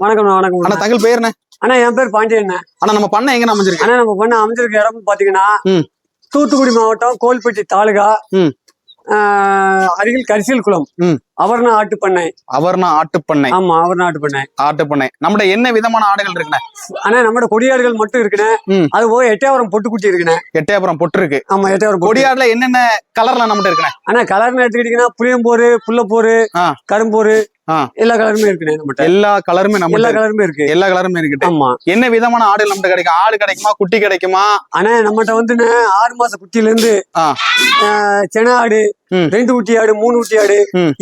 வணக்கம் வணக்கம் அண்ணா தகவல் பேருண்ணே அண்ணா என் பேர் பாண்டியன் அண்ணா. நம்ம பண்ண எங்க அமைஞ்சிருக்கு? அண்ணா நம்ம பண்ண அமைஞ்சிருக்க இடம் பாத்தீங்கன்னா. தூத்துக்குடி மாவட்டம் கோல்பட்டி தாலுகா. அருகில் கரிசல் குளம். அவர்னா ஆட்டு பண்ணை அவர்னா ஆட்டுப்பண்ணை. ஆமா அவர்னா ஆட்டு பண்ணை ஆட்டுப்பண்ணை. நம்மட என்ன விதமான ஆடுகள் இருக்குண்ணே? அண்ணா நம்மட கொடியாடுகள் மட்டும் இருக்குண்ணே. அது போக எட்டயபுரம் பொட்டுக்குட்டி இருக்குண்ணே. எட்டயபுரம் பொட்டு இருக்கு ஆமா எட்டயபுரம் கொடியாடுல என்னென்ன கலர்ல நம்மகிட்ட இருக்குண்ணே? அண்ணா கலர்னு எடுத்துக்கிட்டீங்கன்னா புளியம்போரு புள்ளப்போரு. கரும்போரு. எல்லா கலருமே இருக்குண்ணே நம்மகிட்ட எல்லா கலருமே எல்லா நம்ம கலருமே இருக்கு. எல்லா கலருமே இருக்குது ஆமா. என்ன விதமான ஆடுகள் நம்மகிட்ட கிடைக்கும்? ஆடு கிடைக்குமா? குட்டி கிடைக்குமா? அண்ணா நம்மகிட்ட வந்துண்ணே ஆறு மாச குட்டியில இருந்து சென ஆடு. ரெண்டு குட்டி ஆடு மூணு குட்டி ஆடு.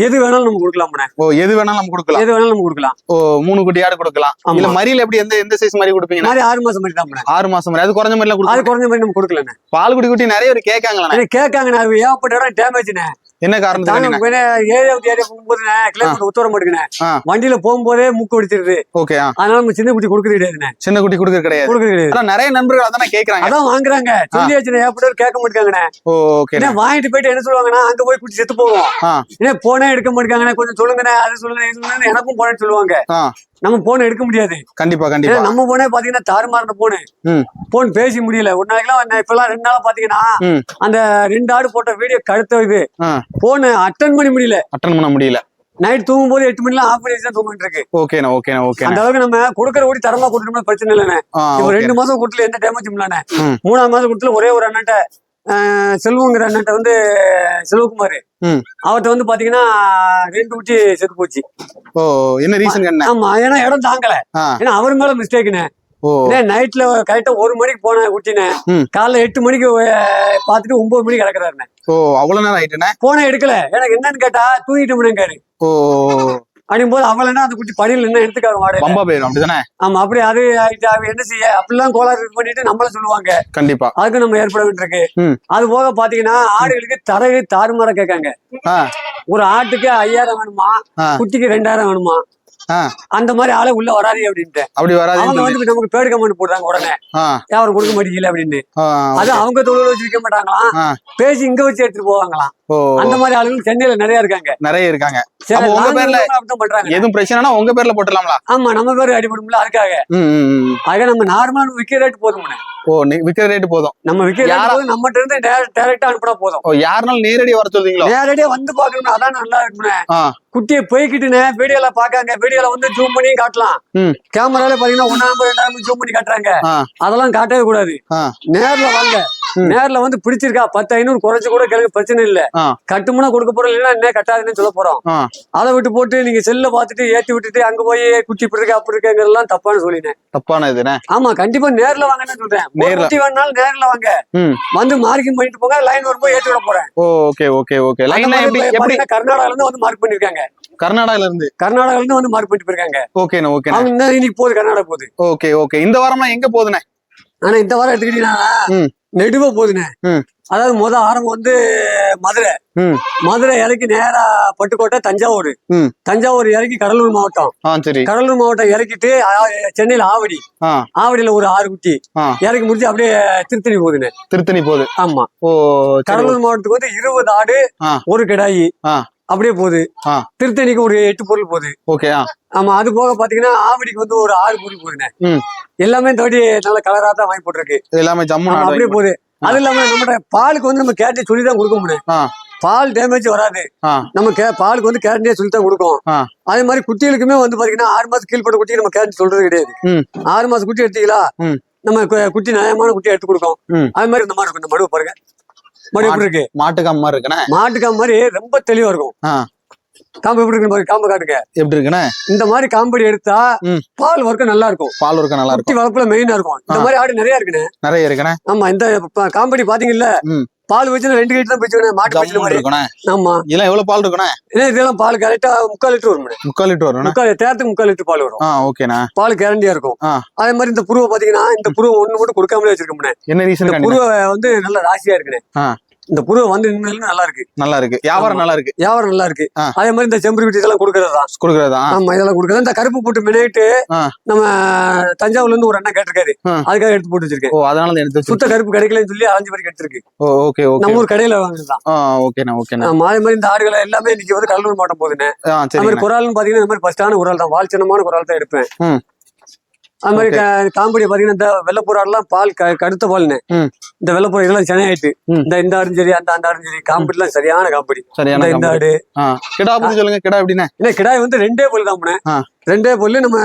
எது வேணாலும் நம்ம கொடுக்கலாம்ண்ணே ஓ எது வேணாலும் நம்ம கொடுக்கலாம். எது வேணாலும் நம்ம கொடுக்கலாம். ஓ மூணு குட்டி ஆடு கொடுக்கலாம். இல்ல மறியல எப்படி எந்த எந்த சைஸ் மாதிரி கொடுப்பீங்க? மாதிரி ஆறு மாசம் மாதிரி தான் ஆறு மாசம் மாதிரி அது குறைஞ்ச மாதிரி அது கொடுக்கலாம் குறைஞ்ச மாதிரி நம்ம கொடுக்கலண்ணே. பால் குடி குட்டி நிறைய பேர் கேட்காங்களா அது ஏகப்பட்ட டேமேஜ்ண்ணே என்ன காரணத்துக்கு தாங்க ஏரியா போகும்போதுண்ணே கிளைமேட் மாட்டேங்குண்ணே ஆ. வண்டியில போகும்போதே மூக்கு வெடிச்சிருது. ஓகே அதனால நம்ம சின்ன குட்டி கொடுக்கறது கிடையாதுண்ணே சின்ன குட்டி கொடுக்க கிடையாது. கொடுக்கறது கிடையாது. நிறைய நண்பர்கள் அதான் கேக்குறாங்க. அதான் வாங்குறாங்க. வச்சுண்ணே ஏகப்பட்ட பேர் கேட்க மாட்டேங்காங்கண்ணே ஓகே. வாங்கிட்டு போயிட்டு என்ன சொல்லுவாங்கன்னா அங்க போய் குட்டி செத்து போகும் ஆ. என்ன போனே எடுக்க மாட்டேங்காங்கண்ணே கொஞ்சம் சொல்லுங்கண்ணே அது சொல்லுங்க எனக்கும் போனேன்னு சொல்லுவாங்க. நம்ம போன் எடுக்க முடியாது. கண்டிப்பா கண்டிப்பா. நம்ம போனே பாத்தீங்கன்னா தாறுமாறின போனு. போன் பேசி முடியல. ஒரு நாளைக்கெல்லாம் இப்பெல்லாம் ரெண்டு நாளா பாத்தீங்கன்னா. அந்த ரெண்டு ஆடு போட்ட வீடியோ கழுத்த இது. போன் அட்டன் பண்ண முடியல. அட்டன் பண்ண முடியல. நைட் தூங்கும் போது எட்டு மணிலாம் ஆஃப் பண்ணி தான் தூங்கிட்டு இருக்கு. ஓகேண்ணா ஓகேண்ணா அந்த ஓகேண்ணா அளவுக்கு நம்ம கொடுக்கற ஓடி தரமா கொடுக்கணும்னு பிரச்சனை இல்லைண்ணே இப்போ. ரெண்டு மாசம் கொடுத்துல எந்த டேமேஜும் இல்லைண்ணே. மூணாவது மாசம் கொடுத்துல ஒரே ஒரு அண்ணன்ட்ட செல்வங்கிற அண்ணன்ட்ட வந்து செல்வகுமார். அவர்கிட்ட வந்து பாத்தீங்கன்னா ரெண்டு குட்டி செத்து போச்சு. ஓ என்ன ரீசன் என்ன? ஆமா ஏன்னா இடம் தாங்கல. ஏன்னா அவர் மேல ஏன்னா நைட்ல கரெக்டா ஒரு மணிக்கு போன குட்டினேன். ம். காலைல எட்டு மணிக்கு பாத்துட்டு ஒன்பது மணிக்கு கிடக்குறாருண்ணே ஓ அவ்வளவு நேரம் ஆயிட்டுண்ணே போன எடுக்கல. எனக்கு என்னன்னு கேட்டா தூங்கிட்டு ஓ. அப்படிங்கும் போது அவள் என்ன அந்த குட்டி படியில் என்ன எடுத்துக்காரு வாடகை பம்பா போயிடும் அப்படிதானே? ஆமா அப்படி அது ஆயிட்டு அவ என்ன செய்ய? அப்படிலாம் கோளாறு பண்ணிட்டு நம்மள சொல்லுவாங்க. கண்டிப்பா. அதுக்கு நம்ம ஏற்பட வேண்டியிருக்கு. அது போக பாத்தீங்கன்னா ஆடுகளுக்கு தரகு தாறுமாற கேட்காங்க. ஒரு ஆட்டுக்கு ஐயாயிரம் வேணுமா. குட்டிக்கு ரெண்டாயிரம் வேணுமா. அந்த மாதிரி ஆளு உள்ள வராது அப்படின்ட்டு. அப்படி வராதுன்னு அவங்க வந்து நமக்கு பேடு கமெண்ட் போடுறாங்க உடனே. யாரும் கொடுக்க மாட்டேங்கல அப்படின்னு அது அவங்க தொழில் வச்சு விற்க மாட்டாங்களாம். பேசி இங்க வச்சு எடுத்துட்டு போவாங்களாம். அந்த மாதிரி ஆளுகள் சென்னையில நிறைய இருக்காங்க. நிறைய இருக்காங்க. அப்போ உங்க பேர்ல- பண்றாங்க. எதுவும் பிரச்சனைனா உங்க பேர்ல போட்டுடலாம்ல? ஆமா நம்ம பேரு அடிபடும்ல அதுக்காக. ஆக நம்ம நார்மலா விற்கிற ரேட் போதும் ஓ நீ- விக்கிற ரேட்டு போதும். நம்ம விற்கிற யாரா- ரேட் நம்மகிட்ட இருந்து டைரக்டா அனுப்பினா போதும். ஓ யாருனாலும் நேரடியா வர சொல்றீங்களோ? நேரடியா வந்து பாக்கணும் அதான் நல்லா இருக்கும்னே. ஆ. குட்டியை போய்கிட்டுனே வீடியோல பாக்காங்க வீடியோல வந்து ஜூம் பண்ணி காட்டலாம். கேமரால பாத்தீங்கன்னா ஒன்னாம் ரெண்டாயிரம் ஜூம் பண்ணி காட்டுறாங்க. அதெல்லாம் காட்டவே கூடாது. நேர்ல வாங்க. நேர்ல வந்து பிடிச்சிருக்கா பத்து ஐநூறு குறைச்சு கூட கேளுங்க பிரச்சனை இல்ல. ஆ. கட்டுமுன்னா கொடுக்க போறோம் இல்லைன்னா என்ன கட்டாதுன்னு சொல்ல போறோம். அதை விட்டு போட்டு நீங்க செல்ல பார்த்துட்டு ஏத்தி விட்டுட்டு அங்க போய் குட்டி இப்படி இருக்கு அப்படி இருக்குங்கிறதெல்லாம் தப்பான்னு சொல்லினேன் தப்பான இதுனே? ஆமா கண்டிப்பா நேர்ல வாங்கன்னு சொல்றேன். குட்டி வேணாலும் நேர்ல வாங்க. வந்து மார்க்கிங் பண்ணிட்டு போங்க லைன் வரும்போது ஏத்தி விட போறேன். Okay okay okay. மாதிரி எப்படி கர்நாடகால இருந்து வந்து மார்க் பண்ணிருக்காங்க. கர்நாடகால இருந்து? கர்நாடகால இருந்து வந்து மார்க் பண்ணிட்டு போயிருக்காங்க. ஓகேண்ணா ஓகேண்ணா. அவங்க இன்னைக்கு போகுது கர்நாடகா போகுது. Okay okay. இந்த வாரம்லாம் எங்க போகுதுண்ணே? ஆனா இந்த வாரம் எடுத்துக்கிட்டீங்கன்னா. நெடுவ ம். அதாவது முத ஆரம்பம் வந்து மதுரை. மதுரை இறக்கி நேரா பட்டுக்கோட்டை தஞ்சாவூர். தஞ்சாவூர் இறக்கி கடலூர் மாவட்டம். கடலூர் மாவட்டம் இறக்கிட்டு சென்னையில ஆவடி. ஆவடியில ஒரு ஆறு குட்டி. இறக்கி முடிச்சு அப்படியே திருத்தணி போகுதுண்ணே திருத்தணி போகுது ஆமா. ஓ கடலூர் மாவட்டத்துக்கு வந்து இருபது ஆடு. ஒரு கிடாயி. அப்படியே போகுது. திருத்தணிக்கு ஒரு எட்டு பொருள் போகுது ஓகே ஆமா அது போக பாத்தீங்கன்னா ஆவடிக்கு வந்து ஒரு ஆறு பொருள் போகுதுண்ணே. எல்லாமே வாட்டி நல்ல கலரா தான் வாங்கி போட்டிருக்கு எல்லாமே ஜம்மு அப்படியே போகுது அது இல்லாம நம்ம பாலுக்கு வந்து நம்ம கேரண்டி சொல்லி தான் கொடுக்க முடியும். பால் டேமேஜ் வராது. நம்ம பாலுக்கு வந்து கேரண்டியா சொல்லி தான் கொடுக்கும். அதே மாதிரி குட்டிகளுக்குமே வந்து பாத்தீங்கன்னா ஆறு மாசம் கீழ்பட்ட குட்டிக்கு நம்ம கேரண்டி சொல்றது கிடையாது. ஆறு மாசம் குட்டி எடுத்தீங்களா. நம்ம குட்டி நியாயமான குட்டி எடுத்து கொடுக்கும். அது மாதிரி இந்த மாதிரி இருக்கும் இந்த மடுவு பாருங்க மடுவு எப்படி இருக்கு? மாட்டுக்காம மாதிரி இருக்குண்ணே. மாட்டுக்காம்பு மாதிரி ரொம்ப தெளிவா இருக்கும். காம்பு எப்படி இருக்கு காம்பு காட்டுங்க. எப்படி இருக்குண்ணே? இந்த மாதிரி காம்படி எடுத்தா. பால் வர்க்கம் நல்லா இருக்கும். பால் இருக்க நல்லா இருக்கும். வளர்ப்புல மெயினா இருக்கும். இந்த. மாதிரி ஆடு நிறைய இருக்குண்ணே. நிறைய இருக்குண்ணே. ஆமா இந்த காம்படி பாத்தீங்கல்ல. பால் வச்சு ரெண்டு கைட்டு தான் பிடிச்சு மாட்டு மாதிரி இருக்குண்ணே ஆமா. இதெல்லாம் எவ்வளவு பால் இருக்குண்ணே ஏன்னா இதெல்லாம் பால் கரெக்டா முக்கால் லிட்டர் வரும் முக்கால் லிட்டர் வரும்ண்ணே முக்கால் தேரத்துக்கு முக்கால் லிட்டர் பால் வரும். ஓகேண்ணே. பால் கேரண்டியா இருக்கும். அதே மாதிரி இந்த புருவை பாத்தீங்கன்னா இந்த புருவ ஒண்ணு மட்டும் கொடுக்காமலே வச்சிருக்கோம்னே என்ன ரீசன் புருவ வந்து நல்ல ராசியா இருக்குண்ணே. இந்த புருவ வந்து நின்னாலும் நல்லா இருக்கு. நல்லா இருக்கு. வியாபாரம் நல்லா இருக்கு. வியாபாரம் நல்லா இருக்கு. அதே மாதிரி இந்த செம்பரி குட்டி இதெல்லாம் கொடுக்கறது? கொடுக்கறதா? ஆமா இதெல்லாம் கொடுக்கறது? இந்த கருப்பு போட்டு மினிட்டு. நம்ம தஞ்சாவூர்ல இருந்து ஒரு அண்ணன் கேட்டிருக்காரு. அதுக்காக எடுத்து போட்டு வச்சிருக்கேன். ஓ அதனால தான் எடுத்து சுத்த கருப்பு கிடைக்கலன்னு சொல்லி அரைஞ்சு வரைக்கும் எடுத்திருக்கு. Okay okay. நம்ம ஊர் கடையில வாங்குறதுதான் ஆ ஓகேண்ணா ஓகேண்ணா ஆமா, அதே மாதிரி இந்த ஆடுகளை எல்லாமே இன்னைக்கு வந்து கடலூர் மாவட்டம் போகுதுண்ணே. அது மாதிரி குரால்னு பாத்தீங்கன்னா இந்த மாதிரி ஃபர்ஸ்டான குரால் தான். வால் சின்னமான குரால் தான் எடுப்பேன். அது மாதிரி காம்படி பாத்தீங்கன்னா இந்த வெள்ளப்புறாலாம் பால் கடுத்த பால்னு. இந்த வெள்ளப்புறா இதெல்லாம் சென்னையாயிட்டு ம். இந்த இந்த ஆடும் சரி அந்த அந்த ஆடும் சரி காம்படிலாம் சரியான காம்படி சரியான இந்த. ஆடு கிடா பத்தி சொல்லுங்க கிடா எப்படிண்ணே ஏன்னா கிடாய் வந்து ரெண்டே பல்லு தான். ரெண்டே பல்லு நம்ம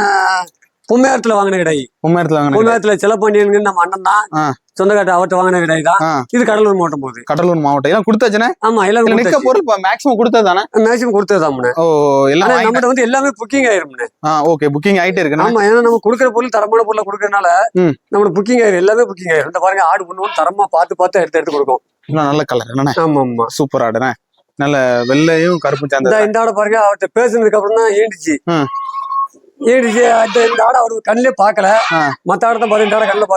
பொம்மையாரத்துல வாங்கின கிடாய் உண்மையத்துல வாங்கின பொம்மையாரத்துல செல்லப்பாண்டியனுங்க நம்ம அண்ணன் தான். சொந்தக்காட்ட அவர்கிட்ட வாங்கின கிடாய் தான். இது கடலூர் மாவட்டம் போகுது. கடலூர் மாவட்டம். எல்லாம் கொடுத்தாச்சுண்ணே? ஆமா இல்ல எல்லாரும் நிக்க பொருள் மேக்ஸிமம் கொடுத்ததானே மேக்சிமம் கொடுத்ததாம்ண்ணே ஓ எல்லாம் நம்மகிட்ட வந்து எல்லாமே புக்கிங் ஆயிரும்ண்ணே. ஆ ஓகே புக்கிங் ஆயிட்டே இருக்குண்ணா. ஆமா ஏன்னா நம்ம கொடுக்குற பொருள் தரமான பொருளை கொடுக்கறதுனால ம். நம்மளுக்கு புக்கிங் ஆயிரும். எல்லாமே புக்கிங் ஆயிரும். இந்த பாருங்க ஆடு பண்ணுவோம் தரமா பார்த்து பார்த்து எடுத்து எடுத்து கொடுக்கும். இன்னும் நல்ல கலர் என்னண்ணே? ஆமா ஆமா. சூப்பர் ஆடுண்ணே. நல்ல வெள்ளையும் கருப்பும் இந்த சேர்ந்தது இந்த ஆடை பாருங்க அவர்கிட்ட பேசுனதுக்கு அப்புறம் தான் ஈண்டுச்சு இந்த ஆடை அவரு கண்ணிலே பார்க்கல. ஆ. மத்த ஆடை தான் பாருங்க இந்த ஆடை கண்ணில்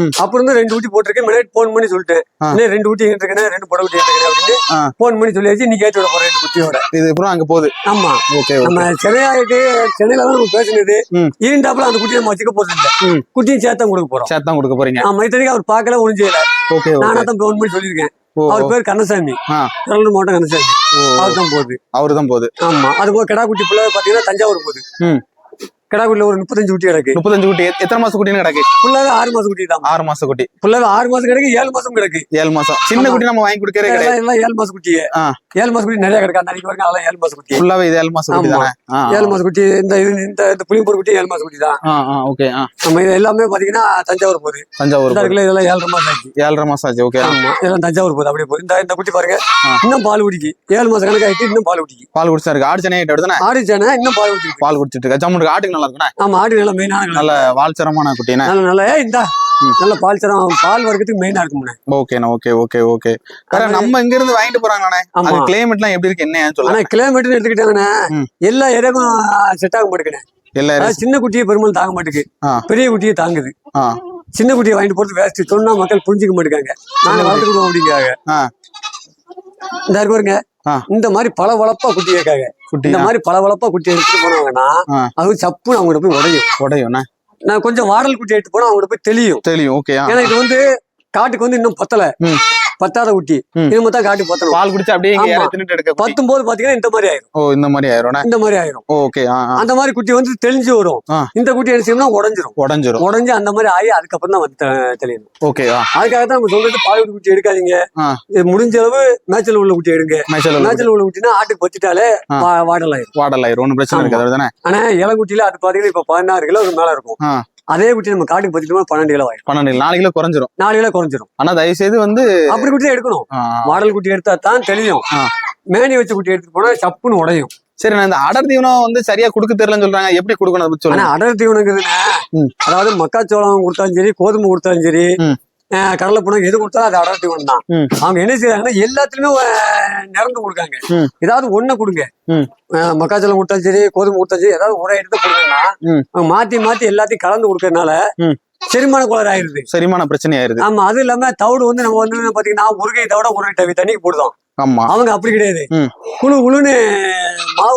ம். அப்புறம் இருந்து ரெண்டு ஊட்டி போட்டிருக்கேன் மினிட் போன் பண்ணி சொல்லிட்டேன். இன்னும் ரெண்டு ஊட்டி இருக்கேன் ரெண்டு புடவை ஊட்டி இருக்கேன் அப்படின்னு. போன் பண்ணி சொல்லியாச்சு. இன்னைக்கு ஏற்றி விட போறேன் ரெண்டு குட்டியோட. இது அப்புறம் அங்க போகுது. ஆமா. ஓகே நம்ம சென்னையாயிட்டு சென்னையில தான் நம்ம பேசுனது. ம். ஈண்டாப்புல அந்த குட்டியை நம்ம வச்சுக்க போறது இல்ல. குட்டியும் சேர்த்தான் கொடுக்க போறோம். சேர்த்து கொடுக்க போறீங்க. ஆமா இத்தனைக்கு அவர் பார்க்கல ஒன்றும் செய்யல. ஓகே நானா தான் போன் பண்ணி சொல்லியிருக்கேன். அவர் பேர் கண்ணசாமி. கடலூர் மாவட்டம் கண்ணசாமி அவர் தான் போகுது. அவரு தான் போகுது. ஆமா. அது போக கிடா குட்டி பிள்ளை பாத்தீங்கன்னா தஞ்சாவூர் போகுது. ம். கிடா குட்டில ஒரு முப்பத்தஞ்சு குட்டி கிடக்கு. முப்பத்தஞ்சு குட்டி. எத்- எத்தனை மாசம் குட்டின்னு கிடக்கு? ஃபுல்லாவே ஆறு மாசம் குட்டி தான் ஆறு மாசம் குட்டி. ஃபுல்லாவே ஆறு மாசம் கிடக்கு ஏழு மாசம் கிடக்கு. ஏழு மாசம். சின்ன. குட்டி நம்ம வாங்கி கொடுக்கறே கிடையாது. எல்லாம் ஏழு மாசம் குட்டியே. ஆ. ஏழு மாசம் குட்டி நிறைய கிடக்கு. அன்னைக்கு பாருங்க அதெல்லாம் ஏழு மாசம் குட்டி ஃபுல்லாவே இது ஏழு மாசம் குட்டி. தானே? ஏழு மாசம் குட்டி இந்த இது இந்த இந்த புளியம்பூர் குட்டி ஏழு மாசம் குட்டி தான் ஓகே நம்ம இது எல்லாமே பாத்தீங்கன்னா தஞ்சாவூர் போகுது. தஞ்சாவூர். இருக்குல்ல இதெல்லாம் ஏழரை மாசம் ஆச்சு. ஏழரை மாசம் ஆச்சு ஓகே ஆமா இதெல்லாம் தஞ்சாவூர் போகுது அப்படியே போகுது. இந்த இந்த குட்டி பாருங்க. இன்னும் பால் குடிக்கு. ஏழு மாசம் கணக்கு ஆயிட்டு இன்னும் பால் குடிக்கு. பால் குடிச்சா இருக்கு. ஆடு தானே ஆடு சேனை இன்னும் பால் குடிக்கு பால் குடிச்சிட்டு இருக்கா. ஜம்முனுக்கு ஆட்டுக்கு நல்லா இருக்குண்ணே ஆமா ஆடு நல்ல மெயினான நல்ல வால்சரமான குட்டிண்ணே நல்ல நல்ல இந்தா. நல்ல பால் சரம் பால் வர்க்கத்துக்கு மெயினா இருக்கும்ண்ணே ஓகேண்ணா ஓகே ஓகே ஓகே. வேற நம்ம இங்க இருந்து வாங்கிட்டு போறாங்கண்ணே அது கிளைமேட்லாம் எப்படி இருக்கு என்னன்னு சொல்ல ஆனா கிலோமீட்டர் எடுத்துக்கிட்டாங்கண்ணே. எல்லா ஏரியாவுக்கும் செட் ஆக மாட்டேங்குண்ணே அதாவது சின்ன குட்டியை பெரும்பாலும் தாங்க மாட்டேங்குது. பெரிய குட்டியை தாங்குது. சின்ன குட்டியை வாங்கிட்டு போறது வேஸ்ட் சொன்னா மக்கள் புரிஞ்சுக்க மாட்டேங்காங்க நாங்க வளர்த்துக்கிடுவோம் அப்படிங்காங்க ஆ. இந்த பாருங்க. இந்த மாதிரி பல வளப்பா குட்டி கேட்காங்க. குட்டி இந்த மாதிரி பல வளப்பா குட்டி எடுத்துட்டு போனாங்கன்னா. அது சப்புன்னு அவங்ககிட்ட போய் உடையும். உடையும்ண்ணே நான் கொஞ்சம் வாடல் குட்டி எடுத்து போனா அவங்ககிட்ட போய் தெளியும். தெரியும் ஓகே ஏன்னா இது வந்து காட்டுக்கு வந்து இன்னும் பத்தல. பத்தாத குட்டி ம். இனிமே தான் காட்டு பத்தணும். பால் குடிச்சு அப்படியே. பத்தும் போது பாத்தீங்கன்னா இந்த மாதிரி ஆயிரும். ஓ இந்த மாதிரி ஆயிரும்ண்ணே இந்த மாதிரி ஆயிரும். ஓகே அந்த மாதிரி குட்டி வந்து தெளிஞ்சு வரும். இந்த குட்டி என்ன செய்யணும்னா உடஞ்சிரும். உடஞ்சிரும். உடஞ்சு அந்த மாதிரி ஆகி அதுக்கப்புறம் தான் வந்து தெளியணும். ஓகே அதுக்காக தான் நம்ம சொல்றது பால் குட்டி எடுக்காதீங்க. இது முடிஞ்ச அளவு மேய்ச்சல் உள்ள குட்டி எடுங்க. மேய்ச்சல் உள்ள குட்டினா ஆட்டுக்கு பத்திட்டாலே வாடல் ஆயிரும். வாடல் ஆயிரும். ஒன்றும் பிரச்சனை. இருக்காது தானே ஆனா இளங்குட்டியில அது பாத்தீங்கன்னா இப்ப பதினாறு கிலோ மேல இருக்கும். அதே குட்டி நம்ம காட்டுக்கு பத்திட்டோம்னா பன்னெண்டு கிலோ பன்னெண்டு நாலு கிலோ குறைஞ்சிரும். நாலு கிலோ குறைஞ்சிரும். ஆனா தயவு செய்து வந்து அப்படி குட்டி எடுக்கணும். மாடல் குட்டி எடுத்தா தான் தெளியும். ஆ. மேனி வச்ச குட்டி எடுத்துட்டு போனா சப்புன்னு உடையும். சரி நான் இந்த அடர் தீவனம் வந்து சரியா கொடுக்க தெரியலன்னு சொல்றாங்க. எப்படி கொடுக்கணும் சொல்லுங்க. அடர் தீவனங்கிறதுனா ம். அதாவது மக்காச்சோளம் கொடுத்தாலும் சரி கோதுமை கொடுத்தாலும் சரி கடலை புண்ணாக்கு எது கொடுத்தாலும் அது அடர் தீவனம் தான். அவங்க என்ன செய்யறாங்கன்னா எல்லாத்துலயுமே அஹ், நிறந்து கொடுக்காங்க. ஏதாவது ஒண்ணு கொடுங்க. மக்காச்சோளம் கொடுத்தாலும் சரி கோதுமை கொடுத்தாலும் சரி ஏதாவது உரம் எடுத்து கொடுங்கன்னா மாத்தி மாத்தி எல்லாத்தையும் கலந்து கொடுக்கறதுனால. செரிமான கோளாறு ஆயிருது செரிமான பிரச்சனை ஆயிருது ஆமா அது இல்லாம தவிடு வந்து நம்ம வந்து பாத்தீங்கன்னா உருகை தவிட ஒரு டவி தண்ணிக்கு போடுதோம். ஆமா. அவங்க அப்படி கிடையாது. குழு குழுன்னு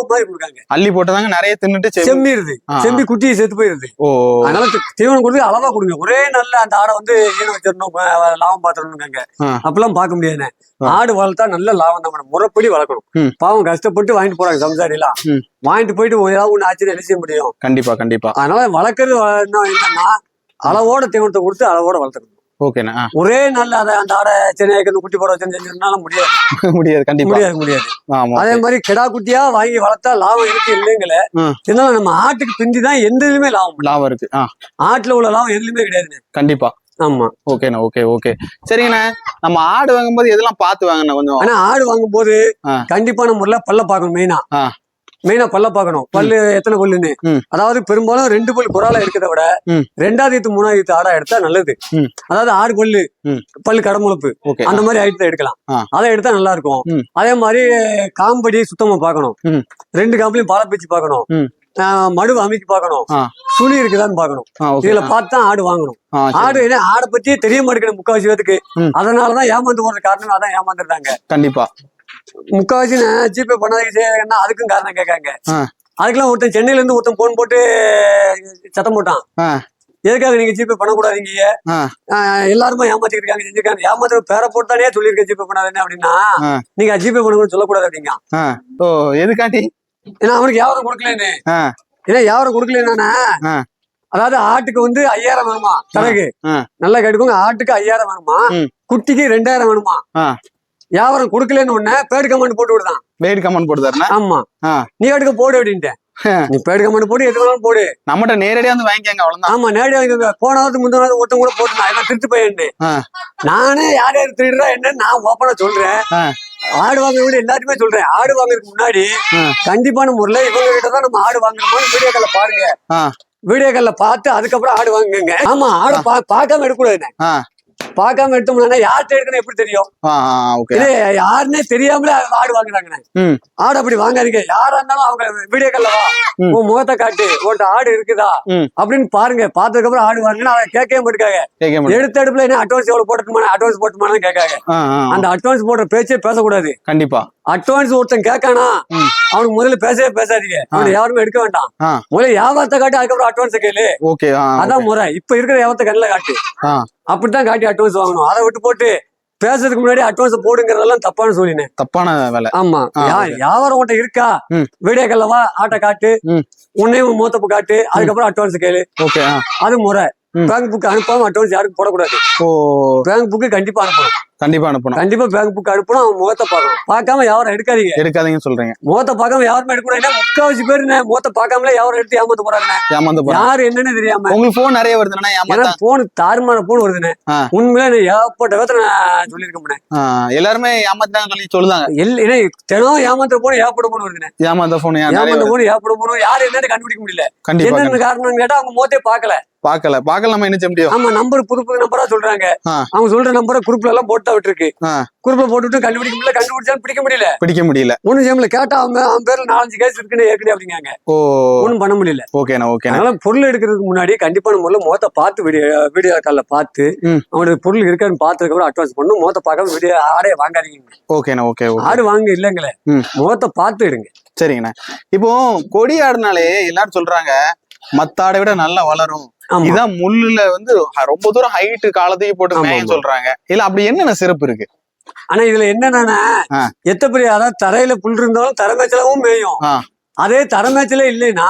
மாவு மாதிரி கொடுக்காங்க அள்ளி போட்டதாங்க நிறைய தின்னுட்டு ஆ. செம்பி குட்டியை செத்து போயிருது ஓ. அதனால தீவனம் கொடுத்து அளவா கொடுங்க. ஒரே நல்ல அந்த ஆடை வந்து ஈனம் வச்சிடணும். லாபம் பாத்திரணுங்க. அப்பெல்லாம் பார்க்க முடியாதுண்ணே ஆ. ஆடு வளர்த்தா நல்ல லாபம் தான் முறைப்படி வளர்க்கணும். பாவம் கஷ்டப்பட்டு வாங்கிட்டு போறாங்க சம்சாரி எல்லாம். வாங்கிட்டு போயிட்டு ஏதாவது ஒண்ணு ஆச்சுன்னு என்ன செய்ய முடியும்? கண்டிப்பா கண்டிப்பா. அதனால வளர்க்கறது என்னன்னா அளவோட தீவனத்தை கொடுத்து அளவோட வளர்த்துக்கணும். ஓகேண்ணா ஒரே நல்ல அதை அந்த ஆடை சென்னைக்கு குட்டி போட வச்சு செஞ்சதுனால முடியாது. முடியாது கண்டிப்பா. முடியாது முடியாது. ஆமா அதே மாதிரி கிடா குட்டியா வாங்கி வளர்த்தா லாபம் இருக்கு இல்லைங்கள. இருந்தாலும் நம்ம ஆட்டுக்கு பிந்தி தான் எந்த இதுலயுமே லாபம். லாபம் இருக்கு ஆட்டுல உள்ள லாபம் எதுலயுமே கிடையாதுண்ணே கண்டிப்பா. ஆமா. ஓகேண்ணா ஓகே ஓகே சரிங்கண்ணா நம்ம ஆடு வாங்கும்போது எதெல்லாம் பார்த்து வாங்கண்ணா கொஞ்சம்? ஆனா ஆடு வாங்கும் போது ஆ. கண்டிப்பான முறையில பல்ல பார்க்கணும் மெயினா. மெயினா பல்ல பார்க்கணும் பல்லு எத்தனை பல்லுன்னு. அதாவது பெரும்பாலும் ரெண்டு பல் குறால இருக்கிறத விட. ரெண்டாவது மூணாவது ஆடா எடுத்தா நல்லது. அதாவது ஆறு பல்லு. பல்லு கடமுழப்பு அந்த மாதிரி ஐட்டத்தை எடுக்கலாம். அதை எடுத்தா நல்லா இருக்கும். அதே மாதிரி காம்படி சுத்தமா பார்க்கணும் ம். ரெண்டு காம்பளையும் பாலை பிச்சு பார்க்கணும் ம். ஆ, மடுவு அமைக்கி பார்க்கணும் ஆ. சுழி இருக்குதான்னு ஓகே இதுல பார்த்து ஆடு வாங்கணும். ஆடு என்ன ஆடை பத்தியே தெரிய மாட்டேங்குது முக்காவாசி பேத்துக்கு. அதனாலதான் ஏமாந்து போறது காரணம் அதான் ஏமாந்துருந்தாங்க கண்டிப்பா முக்காவாசி நான் ஜிபே பண்ணாதீங்க செய்யறேன்னா அதுக்கும் காரணம் கேட்காங்க. அதுக்கெல்லாம் ஒருத்தன் சென்னையில இருந்து ஒருத்தன் போன் போட்டு சத்தம் போட்டான். எதுக்காக நீங்க ஜிபே பண்ணக்கூடாதீங்க? எல்லாருமே ஏமாத்திட்டு இருக்காங்க செஞ்சிருக்காங்க. ஏமாத்துற பேரை போட்டு தானே சொல்லியிருக்கேன் ஜிபே பண்ணாதே அப்படின்னா. நீங்க ஜிபே பண்ணணும்னு சொல்லக்கூடாது அப்படிங்க ஓ எதுக்காண்டி? ஏன்னா அவனுக்கு யாரும் கொடுக்கலன்னு. ஏன்னா யாரும் கொடுக்கலன்னா. அதாவது ஆட்டுக்கு வந்து ஐயாயிரம் வேணுமா தரகு. நல்லா கேட்டுக்கோங்க ஆட்டுக்கு ஐயாயிரம் வேணுமா. குட்டிக்கு ரெண்டாயிரம் வேணுமா. வியாபாரம் கொடுக்கலன்னு உடனே பேடு கமெண்ட் போட்டு விடுதான். வெயிட் கமெண்ட் போட்டுதாருண்ணா ஆமா. நீ எடுக்க போடு அப்படின்ட்டு. நீ பேடு கமெண்ட் போடு எது வேணாலும் போடு. நம்மகிட்ட நேரடியா வந்து வாங்கிக்கங்க அவ்வளவுதான். ஆமா நேரடியாக போன வாரத்துக்கு முந்தின வாரத்துக்கு ஒருத்தன் கூட போட்டு நான் திருட்டு பையன். நானே யார் யார் திருடுறா என்னன்னு நான் ஓப்பனா சொல்றேன். ஆடு வாங்க விட எல்லாருமே சொல்றேன். ஆடு வாங்குறதுக்கு முன்னாடி. கண்டிப்பான முறையில இவங்க கிட்ட தான் நம்ம ஆடு வாங்குறோமோ வீடியோ கால்ல பாருங்க. வீடியோ கால்ல பார்த்து அதுக்கப்புறம் ஆடு வாங்குங்க. ஆமா ஆடு பார்க்காம எடுக்கக்கூடாதுண்ணே ஆ. பார்க்காம எடுத்தோம்னா யார்கிட்ட எடுக்கணும் எப்படி தெரியும்? இது யாருன்னே தெரியாமலே ஆடு வாங்குறாங்கண்ணே. ஆடு அப்படி வாங்காதீங்க. யாரா இருந்தாலும் அவங்க வீடியோ கால்ல வா. ம். உன் முகத்தை காட்டு. உன்கிட்ட ஆடு இருக்குதா. அப்படின்னு பாருங்க. பார்த்ததுக்கு அப்புறம் ஆடு வாங்கினா அவன் கேட்கவே மாட்டாங்க எடுத்த அடுப்புல என்ன அட்வான்ஸ் எவ்வளவு போட்டுமா அட்வான்ஸ் போட்டுமான்னு கேட்காங்க. அந்த அட்வான்ஸ் போடுற பேச்சே பேசக்கூடாது. கண்டிப்பா. அட்வான்ஸ் ஒருத்தன் கேட்கானா. அவனுக்கு முதல்ல பேசவே பேசாதீங்க. அவனை யாருமே எடுக்க வேண்டாம். முதல்ல வியாபாரத்தை காட்டி அதுக்கப்புறம் அட்வான்ஸ் கேளு. அதான் முறை. இப்ப இருக்கிற வியாபாரத்தை கண்ணில் காட்டு. அப்படித்தான் காட்டி அட்வான்ஸ் வாங்கணும். அதை விட்டு போட்டு பேசுறதுக்கு முன்னாடி அட்வான்ஸ் போடுங்கிறதெல்லாம் தப்பான்னு சொல்லினேன் தப்பான வேலை. ஆமா. வியாபாரம் உன்ட்ட இருக்கா. வீடியோ கல்லவா ஆட்டை காட்டு. உன்னையும் மூத்தப்பு காட்டு. அதுக்கப்புறம் அட்வான்ஸ் கேளு. ஓகே அது முறை. பேங்க் புக் அனுப்பாம அட்வான்ஸ் யாருக்கும் போடக்கூடாது. ஓ. பேங்க் புக்கு கண்டிப்பா அனுப்பணும். கண்டிப்பா அனுப்பணும். கண்டிப்பா பேங்க் புக் அனுப்பணும் அவன் முகத்தை பார்க்கணும். பார்க்காம யாரும் எடுக்காதீங்க. எடுக்காதீங்கன்னு சொல்றீங்க. முகத்தை பார்க்காம யாருமே எடுக்கணும் முக்காவாசி பேர் முகத்தை பார்க்காமலே யாரும் எடுத்து ஏமாத்து போறாங்க. ஏமாந்து யாரு என்னன்னு தெரியாம. உங்களுக்கு போன் நிறைய வருதுன்னா ஏன்னா ஏமாத்தா போன் தாறுமாற போன் வருதுண்ணே ஆ. உண்மையில நான் ஏகப்பட்ட விதத்தை நான் சொல்லியிருக்க முடியும் எல்லாருமே ஏமாத்தாங்க சொல்லி சொல்லுதாங்க. ஏன்னா தினம் ஏமாத்துற போன் ஏகப்பட்ட போன் வருதுண்ணே ஏமாந்த போன் ஏமாந்த போன் ஏகப்பட்ட போன் யாரு என்னன்னு கண்டுபிடிக்க முடியல. என்னென்ன காரணம்னு கேட்டா அவங்க முகத்தை பார்க்கல. பாக்கல பாக்கல நம்ம என்ன செய்ய முடியும்? ஆமா நம்பர் புது புது நம்பரா சொல்றாங்க. அவங்க சொல்ற நம்பரை குரூப்ல எல்லாம் போட்டா விட்டுருக்கு. ஆ. குரூப்ல போட்டுட்டு கண்டுபிடிக்க முடியல கண்டுபிடிச்சாலும் பிடிக்க முடியல. பிடிக்க முடியல. ஒண்ணும் செய்ய முடியல. கேட்டா அவங்க அவன் பேர்ல நாலஞ்சு கேஸ் இருக்குன்னு ஏற்கனவே அப்படிங்காங்க. ஓ. ஒண்ணும் பண்ண முடியல. ஓகேண்ணா ஓகேண்ணா அதனால பொருள் எடுக்கிறதுக்கு முன்னாடி கண்டிப்பான முறையில் முகத்தை பார்த்து வீடியோ வீடியோ காலில் பார்த்து. அவனுடைய பொருள் இருக்கான்னு பார்த்ததுக்கு அப்புறம் அட்வான்ஸ் பண்ணணும். முகத்தை பார்க்காம வீடியோ ஆடே வாங்காதீங்க. ஓகேண்ணா ஓகே ஓகே ஆடு வாங்க இல்லைங்களே. ம். முகத்தை பார்த்து எடுங்க. சரிங்கண்ணா. இப்போ கொடி ஆடுனாலே எல்லாரும் சொல்றாங்க மத்த ஆடை விட நல்லா வளரும். இதான் முள்ளுல வந்து ரொம்ப தூரம் ஹைட் காலத்தையும் போட்டு மேயும். சொல்றாங்க. இல்ல அப்படி என்னென்ன சிறப்பு இருக்கு? ஆனா இதுல என்னன்னா. எத்த பெரிய அதாவது தரையில புல் இருந்தாலும் தரமேச்சலவும் மேயும். அதே தரமேச்சல இல்லைன்னா.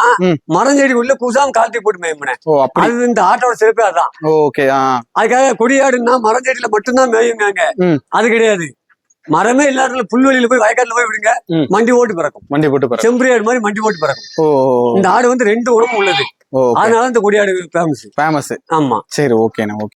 மரஞ்செடி உள்ள கூசாம காலத்தி போட்டு அப்படி. அது இந்த ஆட்டோட சிறப்பே அதான். ஓகே அதுக்காக கொடியாடுன்னா மரஞ்செடியில மட்டும்தான் மேயுங்க ம். அது கிடையாது. மரமே இல்லாத புல்வெளியில போய் வயக்காட்டுல போய் விடுங்க. மண்டி ஓட்டு பிறக்கும். வண்டி போட்டு போற செம்பரியாடு மாதிரி மண்டி ஓட்டு பிறக்கும். இந்த ஆடு வந்து ரெண்டு உணவும் உள்ளது. அதனால இந்த கொடியாடு ஃபேமஸ் ஃபேமஸ் ஆமா. சரி ஓகேண்ணா ஓகே